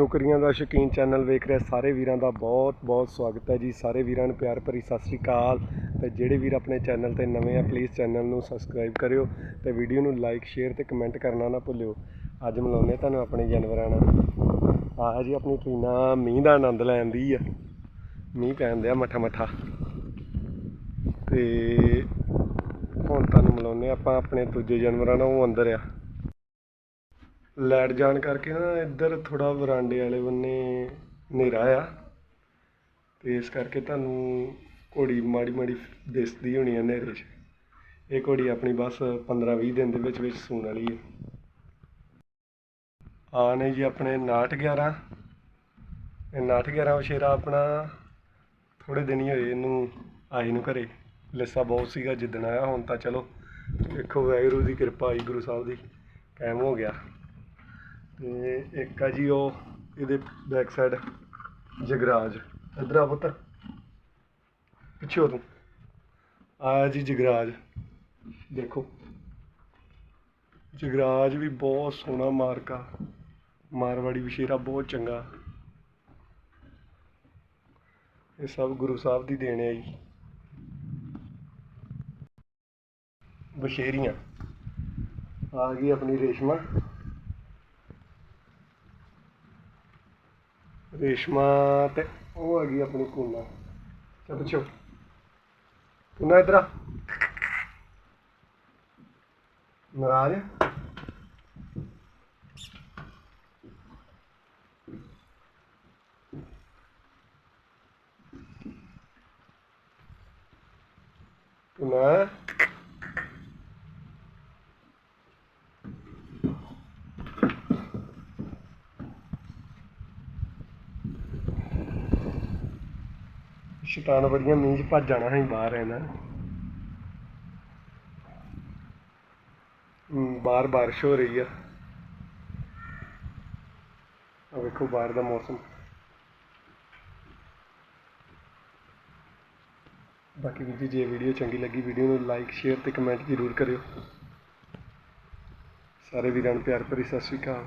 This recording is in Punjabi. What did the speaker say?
ਨੌਕਰੀਆਂ ਦਾ ਸ਼ੌਕੀਨ ਚੈਨਲ ਵੇਖ ਰਿਹਾ, ਸਾਰੇ ਵੀਰਾਂ ਦਾ ਬਹੁਤ ਬਹੁਤ ਸਵਾਗਤ ਹੈ ਜੀ। ਸਾਰੇ ਵੀਰਾਂ ਨੂੰ ਪਿਆਰ ਭਰੀ ਸਤਿ ਸ੍ਰੀ ਅਕਾਲ। ਤੇ ਜਿਹੜੇ ਵੀਰ ਆਪਣੇ ਚੈਨਲ ਤੇ ਨਵੇਂ ਆ ਪਲੀਜ਼ ਚੈਨਲ ਨੂੰ ਸਬਸਕ੍ਰਾਈਬ ਕਰਿਓ ਤੇ ਵੀਡੀਓ ਨੂੰ ਲਾਈਕ ਸ਼ੇਅਰ ਤੇ ਕਮੈਂਟ ਕਰਨਾ ਨਾ ਭੁੱਲਿਓ। ਅੱਜ ਮਿਲਾਉਂਦੇ ਤੁਹਾਨੂੰ ਆਪਣੇ ਜਾਨਵਰਾਂ ਨਾਲ। ਆਹ ਜੀ ਆਪਣੀ ਟੀਨਾ ਮੀਂਹ ਦਾ ਆਨੰਦ ਲੈਣ ਦੀ ਆ। ਮੀਂਹ ਪੈਣ ਦਿਆ ਮੱਠਾ ਮੱਠਾ। ਤੇ ਹੁਣ ਤੁਹਾਨੂੰ ਮਿਲਾਉਂਦੇ ਆਪਾਂ ਆਪਣੇ ਦੂਜੇ ਜਾਨਵਰਾਂ ਨਾਲ, ਉਹ ਅੰਦਰ ਆ। ਲਾਈਟ ਜਾਣ ਕਰਕੇ ਨਾ ਇੱਧਰ ਥੋੜਾ ਵਰਾਂਡੇ ਵਾਲੇ ਬੰਨੇ ਹਨੇਰਾ ਆ ਤੇ ਇਸ ਕਰਕੇ ਤੁਹਾਨੂੰ ਘੋੜੀ ਮਾੜੀ ਮਾੜੀ ਦਿਸਦੀ ਹੋਣੀ ਹੈ ਹਨੇਰੇ 'ਚ। ਇਹ ਘੋੜੀ ਆਪਣੀ ਬਸ 15-20 ਦਿਨ ਦੇ ਵਿੱਚ ਵਿੱਚ ਸੂਣ ਵਾਲੀ ਹੈ ਆ ਨੇ ਜੀ ਆਪਣੇ 911 ਇਹ 911 ਵਸ਼ੇਰਾ ਆਪਣਾ ਥੋੜੇ ਦਿਨ ਹੀ ਹੋਏ ਇਹਨੂੰ ਆਈ ਨੂੰ ਘਰੇ। ਲਿੱਸਾ ਬਹੁਤ ਸੀਗਾ, ਜਿੱਦਣ ਆਇਆ ਹੁਣ ਤਾਂ ਚਲੋ। ਦੇਖੋ ਵਾਹਿਗੁਰੂ ਦੀ ਕਿਰਪਾ ਆਈ ਗੁਰੂ ਸਾਹਿਬ ਦੀ। ਕਾਇਮ ਹੋ ਗਿਆ। ਤੇ ਇੱਕ ਆ ਜੀ ਉਹ, ਇਹਦੇ ਬੈਕ ਸਾਈਡ ਜਗਰਾਜ। ਇਧਰ ਆ ਪੁੱਤਰ ਪਿੱਛੇ ਹੋ ਤੂੰ। ਆ ਜੀ ਜਗਰਾਜ। ਦੇਖੋ। ਜਗਰਾਜ ਵੀ ਬਹੁਤ ਸੋਹਣਾ ਮਾਰਕਾ ਮਾਰਵਾੜੀ ਵਿਸ਼ੇਰਾ ਬਹੁਤ ਚੰਗਾ। ਇਹ ਸਭ ਗੁਰੂ ਸਾਹਿਬ ਦੀ ਦੇਣ ਹੈ ਜੀ। ਬਸ਼ੇਰੀਆਂ ਆ ਗਈ ਆਪਣੀ ਰੇਸ਼ਮਾ। ਰੇਸ਼ਮਾ ਤੇ ਉਹ ਹੈਗੀ ਆਪਣੀ ਪੂਨਾ ਚੱਲ ਪਿੱਛੋ ਪੂਨਾ ਇਧਰ ਆ। ਨਾਰਾਜ਼ ਹੈ? ਸ਼ੈਤਾਨ ਬੜੀਆਂ ਮੀਂਹ 'ਚ ਭੱਜ ਜਾਣਾ ਸੀ ਬਾਹਰ ਇਹਨਾਂ ਨੇ ਬਾਹਰ ਬਾਰਿਸ਼ ਹੋ ਰਹੀ ਆ। ਆ ਵੇਖੋ ਬਾਹਰ ਦਾ ਮੌਸਮ। ਬਾਕੀ ਵੀਰ ਜੀ, ਜੇ ਵੀਡੀਓ ਚੰਗੀ ਲੱਗੀ, ਵੀਡੀਓ ਨੂੰ ਲਾਈਕ ਸ਼ੇਅਰ ਤੇ ਕਮੈਂਟ ਜ਼ਰੂਰ ਕਰਿਓ। ਸਾਰੇ ਵੀਰਾਂ ਨੂੰ ਪਿਆਰ ਭਰੀ ਸਤਿ ਸ਼੍ਰੀ ਅਕਾਲ।